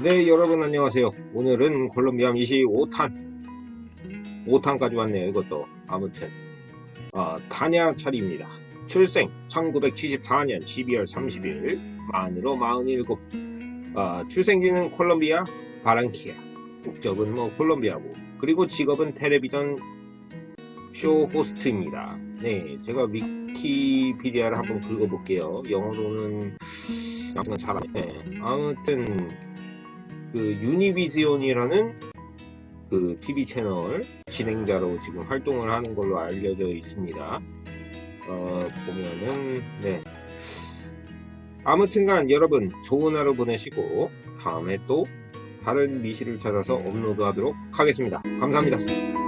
네 여러분 안녕하세요. 오늘은 콜롬비아 미시 5탄. 5탄까지 왔네요 이것도. 아무튼. 어, 타냐 차리입니다. 출생 1974년 12월 30일 만으로 47 어, 출생지는 콜롬비아 바랑키아. 국적은 뭐 콜롬비아고. 그리고 직업은 텔레비전 쇼 호스트입니다. 네 제가 위키피디아를 한번 긁어볼게요. 영어로는 약간 잘안 네. 아무튼 그 유니비지온이라는 그 TV 채널 진행자로 지금 활동을 하는 걸로 알려져 있습니다. 어, 보면은 네. 아무튼간 여러분 좋은 하루 보내시고 다음에 또 다른 미시를 찾아서 업로드하도록 하겠습니다. 감사합니다.